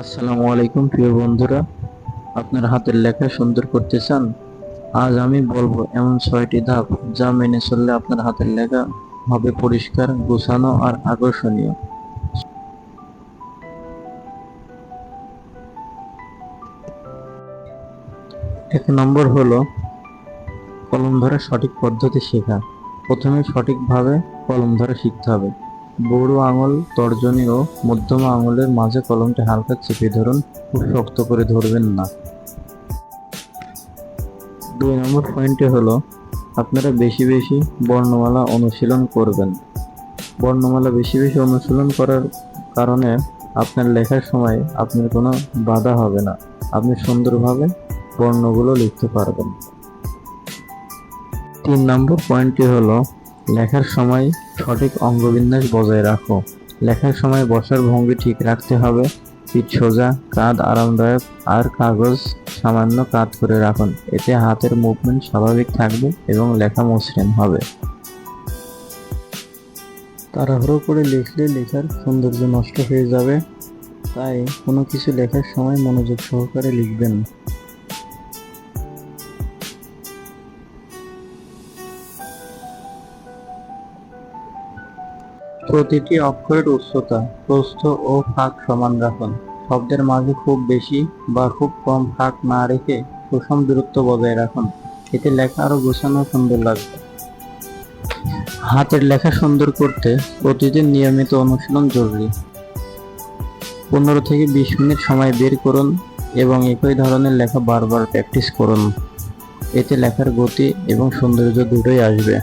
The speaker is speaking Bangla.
আসসালামু আলাইকুম, প্রিয় বন্ধুরা। আপনার হাতের লেখা সুন্দর করতে চান? আজ আমি বলব, এমন ছয়টি ধাপ যা মেনে চললে আপনার হাতের লেখা হবে পরিষ্কার, গোছানো আর আকর্ষণীয়। এক নম্বর হলো, কলম ধরা সঠিক পদ্ধতি শেখা। প্রথমে সঠিকভাবে কলম ধরা শিখতে হবে। বুড়ো আঙুল, তর্জনী ও মধ্যমা আঙুলের মাঝে কলমটি হালকা চেপে ধরুন, খুব শক্ত করে ধরবেন না। দুই নম্বর পয়েন্টটি হলো, আপনারা বেশি বেশি বর্ণমালা অনুশীলন করবেন। বর্ণমালা বেশি বেশি অনুশীলন করার কারণে আপনার লেখার সময় আপনার কোনো বাধা হবে না। আপনি সুন্দরভাবে বর্ণগুলো লিখতে পারবেন। তিন নম্বর পয়েন্টটি হলো লেখার সময় সঠিক অঙ্গবিন্যাস বজায় রাখো। লেখার সময় বসার ভঙ্গি ঠিক রাখতে হবে। পিঠ সোজা, কাঁধ আরামদায়ক, আর কাগজ সামান্য কাত করে রাখুন। এতে হাতের মুভমেন্ট স্বাভাবিক থাকবে এবং লেখা মসৃণ হবে। তাড়াহুড়ো করে লিখলে লেখার সৌন্দর্য নষ্ট হয়ে যাবে। তাই কোনো কিছু লেখার সময় মনোযোগ সহকারে লিখবেন। প্রতিটি অক্ষরের উচ্চতা, প্রস্থ ও ফাঁক সমান রাখুন। শব্দের মাঝে খুব বেশি বা খুব কম ফাঁক না রেখে সুষম দূরত্ব বজায় রাখুন। এতে লেখা আরও গোছানো সুন্দর লাগবে। হাতের লেখা সুন্দর করতে প্রতিদিন নিয়মিত অনুশীলন জরুরি। পনেরো থেকে বিশ মিনিট সময় বের করুন এবং একই ধরনের লেখা বারবার প্র্যাকটিস করুন। এতে লেখার গতি এবং সৌন্দর্য দুটোই আসবে।